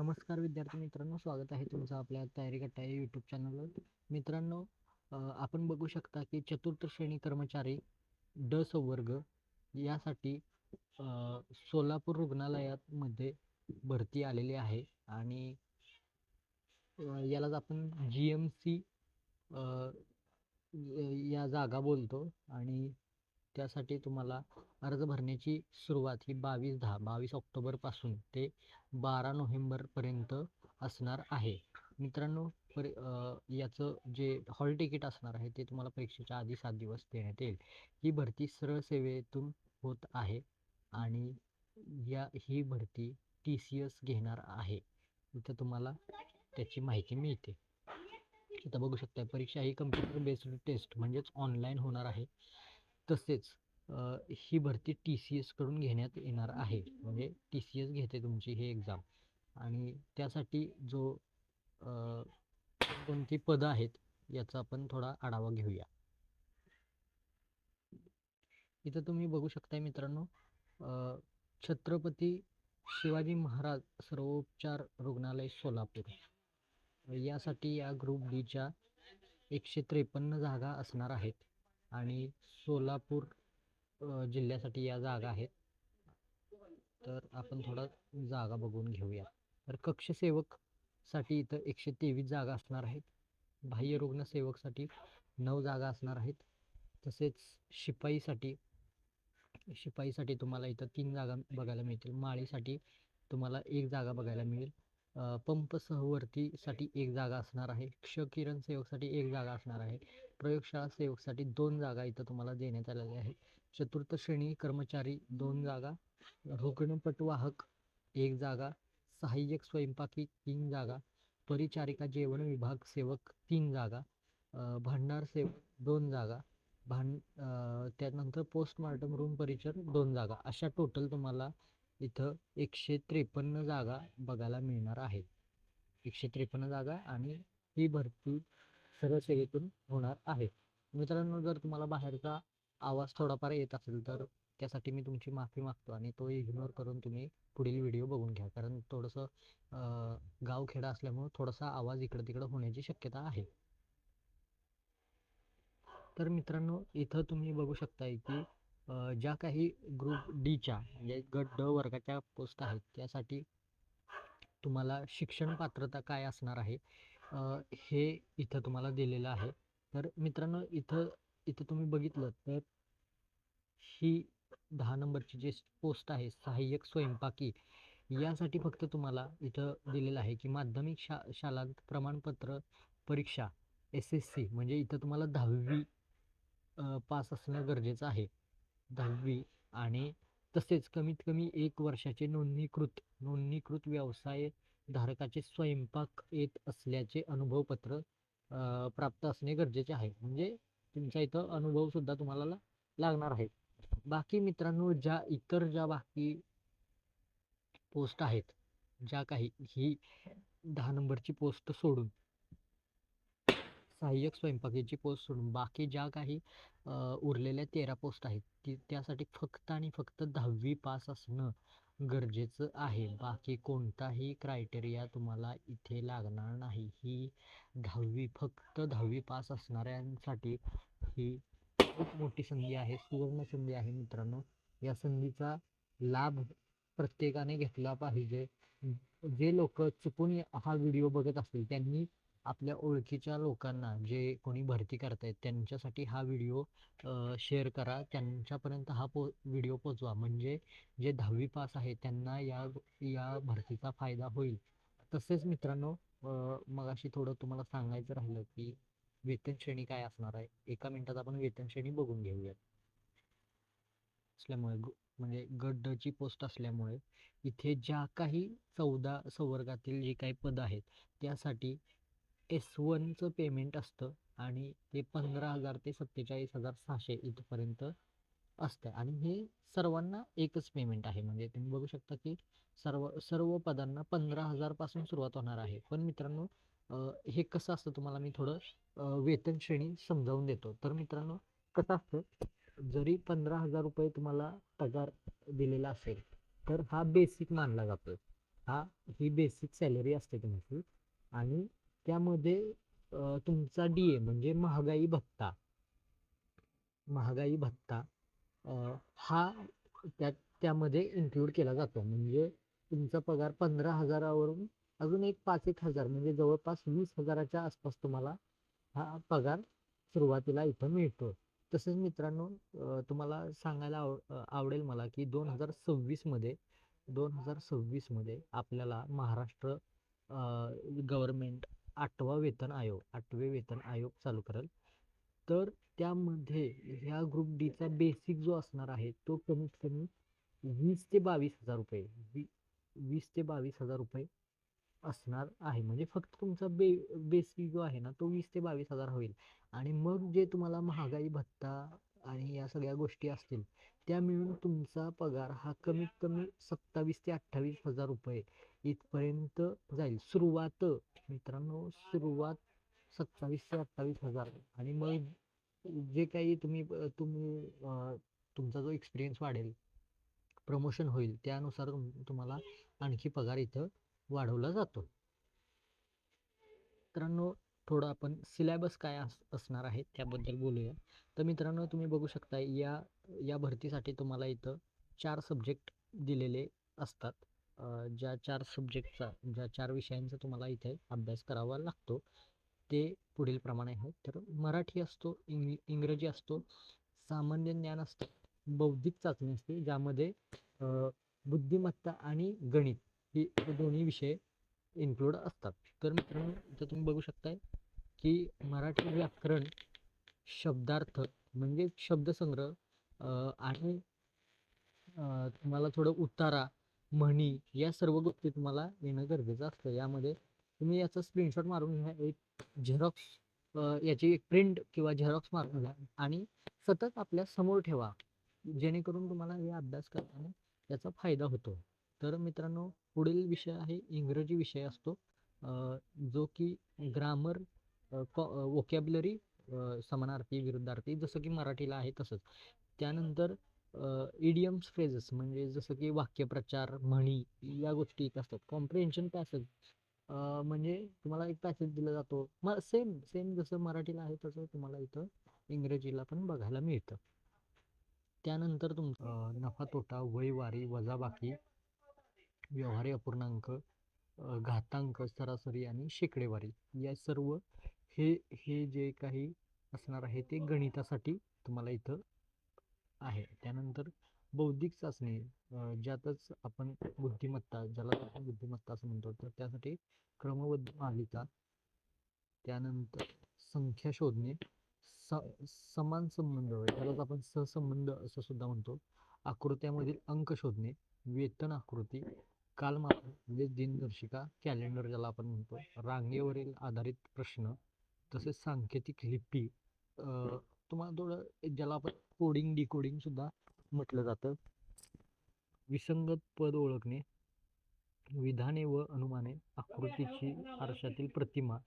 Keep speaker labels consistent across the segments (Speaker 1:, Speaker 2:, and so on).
Speaker 1: नमस्कार विद्यार्थी मित्रांनो स्वागत आहे तुमचं आपल्या तयारी कट्टा या यूट्यूब चॅनलवर मित्रांनो आपण बघू शकता की चतुर्थ श्रेणी कर्मचारी ड संवर्ग यासाठी सोलापूर रुग्णालयात मध्ये भरती आलेली आहे आणि यालाच आपण जी एम सी या जागा बोलतो आणि त्यासाठी तुम्हाला अर्ज भरण्याची सुरुवात ही बावीस दहा बावीस ऑक्टोबरपासून ते बारा नोव्हेंबरपर्यंत असणार आहे. मित्रांनो पर याचं जे हॉल तिकीट असणार आहे ते तुम्हाला परीक्षेच्या आधी सात दिवस देण्यात येईल. ही भरती सरळ सेवेतून होत आहे आणि या ही भरती टी सी एस घेणार आहे. इथं तुम्हाला त्याची माहिती मिळते. इथं बघू शकता परीक्षा ही कम्प्युटर बेस्ड टेस्ट म्हणजेच ऑनलाईन होणार आहे. तसेच ही भरती टी सी एसकडून घेण्यात येणार आहे. म्हणजे टी सी एस घेते तुमची ही एक्झाम आणि त्यासाठी जो कोणती पदं आहेत याचा आपण थोडा आढावा घेऊया. इथं तुम्ही बघू शकताय मित्रांनो छत्रपती शिवाजी महाराज सर्वोपचार रुग्णालय सोलापूर. यासाठी या ग्रुप डीच्या एकशे त्रेपन्न जागा असणार आहेत. आणि सोलापूर जिल्ह्यासाठी या जागा आहेत. तर आपण थोडा जागा बघून घेऊया. तर कक्षसेवकसाठी इथं एकशे तेवीस जागा असणार आहेत. बाह्य रुग्णसेवकसाठी नऊ जागा असणार आहेत. तसेच शिपाईसाठी शिपाईसाठी तुम्हाला इथं तीन जागा बघायला मिळतील. माळीसाठी तुम्हाला एक जागा बघायला मिळेल. पंप सहवर्तीसाठी एक जागा असणार आहे. क्षकिरण सेवकसाठी एक जागा असणार आहे. प्रयोगशाळा सेवकसाठी दोन जागा इथं तुम्हाला देण्यात आलेल्या आहेत. चतुर्थ श्रेणी कर्मचारी दोन जागा रुग्णपटवाहक एक जागा सहाय्यक स्वयंपाकी तीन जागा परिचारिका जेवण विभाग सेवक तीन जागा भांडार सेवक दोन जागा भांड त्यानंतर पोस्टमार्टम रूम परिचर दोन जागा. अशा टोटल तुम्हाला इथं एकशे त्रेपन्न जागा बघायला मिळणार आहेत. एकशे त्रेपन्न जागा आणि ही भरती सरळ सेवेतून होणार आहे. मित्रांनो जर तुम्हाला बाहेरचा आवाज थोडाफार येत असेल तर त्यासाठी मी तुमची माफी मागतो आणि तो इग्नोर करून तुम्ही पुढील व्हिडिओ बघून घ्या. कारण थोडंसं अं, गावखेडा असल्यामुळं थोडासा आवाज इकडं तिकडं होण्याची शक्यता आहे. तर मित्रांनो इथं तुम्ही बघू शकताय की ज्या काही ग्रुप डीच्या म्हणजे गट ड वर्गाच्या पोस्ट आहेत त्यासाठी तुम्हाला शिक्षण पात्रता काय असणार आहे हे इथं तुम्हाला दिलेलं आहे. तर मित्रांनो इथं इथं तुम्ही बघितलं तर ही दहा नंबरची जी पोस्ट आहे सहाय्यक स्वयंपाकी यासाठी फक्त तुम्हाला इथं दिलेलं आहे की माध्यमिक शा शालांत प्रमाणपत्र परीक्षा एस एस सी म्हणजे इथं तुम्हाला दहावी पास असणं गरजेचं आहे. दहावी आणि तसेच कमीत कमी एक वर्षाचे नोंदणीकृत नोंदणीकृत व्यवसाय धारकाचे स्वयंपाक येत असल्याचे अनुभवपत्र पत्र प्राप्त असणे गरजेचे आहे. म्हणजे तुमचा इथं अनुभव सुद्धा तुम्हाला लागणार आहे बाकी मित्रांनो ज्या इतर ज्या बाकी पोस्ट आहेत ज्या काही ही दहा नंबरची पोस्ट सोडून सहाय्यक स्वयंपाकीची पोस्ट सोडून बाकी ज्या काही उरलेल्या तेरा पोस्ट आहेत ती त्यासाठी फक्त आणि फक्त दहावी पास असणं गरजेचं आहे. बाकी कोणताही क्रायटेरिया तुम्हाला इथे लागणार नाही. ही दहावी फक्त दहावी पास असणाऱ्यांसाठी ही खूप मोठी संधी आहे सुवर्ण संधी आहे मित्रांनो. या संधीचा लाभ प्रत्येकाने घेतला पाहिजे. जे लोक चुकून हा व्हिडिओ बघत असतील त्यांनी आपल्या ओळखीच्या लोकांना जे कोणी भरती करतायत त्यांच्यासाठी हा व्हिडिओ शेअर करा. त्यांच्यापर्यंत हा पो व्हिडिओ पोचवा म्हणजे जे दहावी पास आहे त्यांना या या भरतीचा फायदा होईल. तसेच मित्रांनो मगाशी थोडं तुम्हाला सांगायचं राहिलं की वेतन श्रेणी काय असणार आहे? एका मिनिटात आपण वेतन श्रेणी बघून घेऊयात. असल्यामुळे म्हणजे गट ची पोस्ट असल्यामुळे इथे ज्या काही चौदा संवर्गातील जी काही पद आहेत त्यासाठी एस वनचं पेमेंट असतं आणि ते पंधरा हजार ते सत्तेचाळीस हजार सहाशे इथपर्यंत असतं आणि हे सर्वांना एकच पेमेंट आहे. म्हणजे तुम्ही बघू शकता की सर्व सर्व पदांना पंधरा हजारपासून सुरुवात होणार आहे. पण मित्रांनो हे कसं असतं तुम्हाला मी थोडं वेतन श्रेणी समजावून देतो. तर मित्रांनो कसं असतं जरी पंधरा हजार रुपये तुम्हाला पगार दिलेला असेल तर हा बेसिक मानला जातो हा ही बेसिक सॅलरी असते तुमची. आणि त्यामध्ये तुमचा डी ए म्हणजे महागाई भत्ता. महागाई भत्ता हा त्या त्यामध्ये इन्क्लूड केला जातो. म्हणजे तुमचा पगार पंधरा हजारावरून अजून एक पाच एक हजार म्हणजे जवळपास वीस हजाराच्या आसपास तुम्हाला हा पगार सुरुवातीला इथं मिळतो. तसेच मित्रांनो तुम्हाला सांगायला आव आवडेल मला की दोन हजार सव्वीसमध्ये दोन हजार सव्वीसमध्ये आपल्याला महाराष्ट्र गव्हर्मेंट आठवा वेतन आयोग आठवे वेतन आयोग चालू करेल. तर त्यामध्ये ह्या ग्रुप डीचा बेसिक जो असणार आहे तो कमीत कमी वीस ते बावीस हजार रुपये वी वीस ते बावीस हजार रुपये असणार आहे. म्हणजे फक्त तुमचा बे बेसिक जो आहे ना तो वीस ते बावीस हजार होईल. आणि मग जे तुम्हाला महागाई भत्ता आणि या सगळ्या गोष्टी असतील त्या मिळून तुमचा पगार हा कमीत कमी सत्तावीस ते अठ्ठावीस हजार रुपये इथपर्यंत जाईल. सुरुवात मित्रांनो सुरुवात सत्तावीस ते अठ्ठावीस हजार. आणि मग जे काही तुम्ही तुम्ही तुमचा जो एक्सपिरियन्स वाढेल प्रमोशन होईल त्यानुसार तुम्हाला आणखी पगार इथं वाढवला जातो. मित्रांनो थोडं आपण सिलॅबस काय अस असणार आहे त्याबद्दल बोलूया. तर मित्रांनो तुम्ही बघू शकता या या भरतीसाठी तुम्हाला इथं चार सब्जेक्ट दिलेले असतात. ज्या चार सब्जेक्टचा ज्या चार विषयांचा तुम्हाला इथे अभ्यास करावा लागतो ते पुढील प्रमाणे आहेत. तर मराठी असतो इंग इंग्रजी असतो सामान्य ज्ञान असतं बौद्धिक चाचणी असते ज्यामध्ये बुद्धिमत्ता आणि गणित हे हे दोन्ही विषय इन्क्लूड असतात. तर मित्रांनो इथं तुम्ही बघू शकताय की मराठी व्याकरण शब्दार्थ म्हणजे शब्दसंग्रह आणि तुम्हाला थोडं उतारा म्हणी या सर्व गोष्टी तुम्हाला येणं गरजेचं असतं. यामध्ये तुम्ही याचा स्क्रीनशॉट मारून घ्या एक झेरॉक्स याची एक प्रिंट किंवा झेरॉक्स मारून घ्या आणि सतत आपल्यासमोर ठेवा. जेणेकरून तुम्हाला हे अभ्यास करताना याचा फायदा होतो. तर मित्रांनो पुढील विषय आहे इंग्रजी विषय असतो. जो की ग्रामर वोकॅब्लरी समानार्थी विरुद्धार्थी जसं की मराठीला आहे तसंच. त्यानंतर इडियम्स फ्रेजेस म्हणजे जसं की वाक्यप्रचार म्हणी या गोष्टी एक असतात. कॉम्प्रिहेन्शन पॅसेज म्हणजे तुम्हाला एक पॅसेज दिला जातो. म सेम सेम जसं मराठीला आहे तसं तुम्हाला इथं इंग्रजीला पण बघायला मिळतं. त्यानंतर तुम नफा तोटा वयवारी वजाबाकी व्यवहारी अपूर्णांक घातांक सरासरी आणि शेकडेवारी या सर्व हे हे जे काही असणार आहे ते गणितासाठी तुम्हाला इथं आहे. त्यानंतर बौद्धिक चाचणी ज्यातच आपण बुद्धिमत्ता ज्याला आपण बुद्धिमत्ता असं म्हणतो तर त्यासाठी क्रमबद्ध मालिका त्यानंतर संख्या शोधणे स समान संबंध त्यालाच आपण सहसंबंध असं सुद्धा म्हणतो. आकृत्यामधील अंक शोधणे वेतन आकृती कालमापन म्हणजे दिनदर्शिका कॅलेंडर ज्याला आपण म्हणतो रांगेवरील आधारित प्रश्न तसेच सांकेतिक लिपी तुम्हाला थोडं ज्याला आपण कोडिंग डिकोडिंग सुद्धा म्हटलं जातं. विसंगत पद ओळखणे विधाने व अनुमाने आकृतीची आरशातील प्रतिमा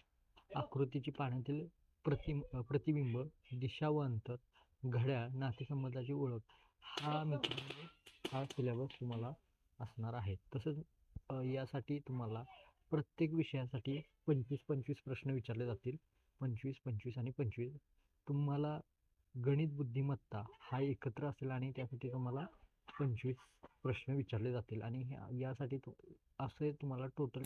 Speaker 1: आकृतीची पाण्यातील प्रतिम प्रतिबिंब दिशा व अंतर घड्याळ नातेसंबंधाची ओळख हा मित्रांनो हा सिलेबस तुम्हाला असणार आहे. तसंच यासाठी तुम्हाला प्रत्येक विषयासाठी पंचवीस पंचवीस प्रश्न विचारले जातील. पंचवीस पंचवीस आणि पंचवीस. तुम्हाला गणित बुद्धिमत्ता हा एकत्र असेल आणि त्यासाठी तुम्हाला पंचवीस प्रश्न विचारले जातील आणि ह्या यासाठी असे तुम्हाला टोटल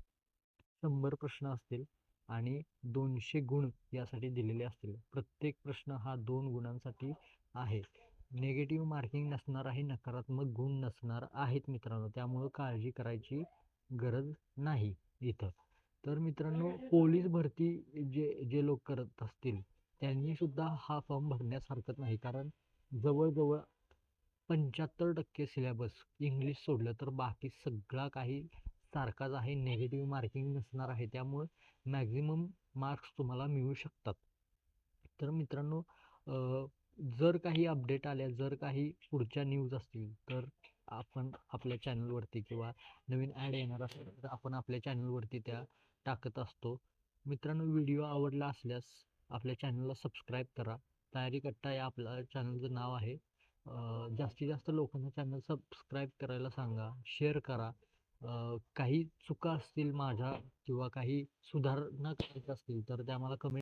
Speaker 1: शंभर प्रश्न असतील आणि दोनशे गुण यासाठी दिलेले असतील. प्रत्येक प्रश्न हा दोन गुणांसाठी आहे. नेगेटिव्ह मार्किंग नसणार आहे नकारात्मक गुण नसणार आहेत मित्रांनो. त्यामुळं काळजी करायची गरज नाही इथं. तर मित्रांनो पोलीस भरती जे जे लोक करत असतील त्यांनी सुद्धा हा फॉर्म भरण्यास हरकत नाही. कारण जवळजवळ पंच्याहत्तर टक्के सिलेबस इंग्लिश सोडलं तर बाकी सगळा काही सारखाच आहे. नेगेटिव्ह मार्किंग नसणार आहे. त्यामुळे मॅक्झिमम मार्क्स तुम्हाला मिळू शकतात. तर मित्रांनो जर काही अपडेट आल्या जर काही पुढच्या न्यूज असतील तर आपण आपल्या चॅनलवरती किंवा नवीन ॲड येणार असेल तर आपण आपल्या चॅनलवरती त्या टाकत असतो. मित्रांनो व्हिडिओ आवडला असल्यास आपल्या चॅनलला सबस्क्राईब करा. तयारी कट्टा या आपल्या चॅनलचं नाव आहे. जास्तीत जास्त लोकांना चॅनल सबस्क्राईब करायला सांगा शेअर करा. काही चुका असतील माझ्या किंवा काही सुधारणा करायच्या असतील तर त्या मला कमेंट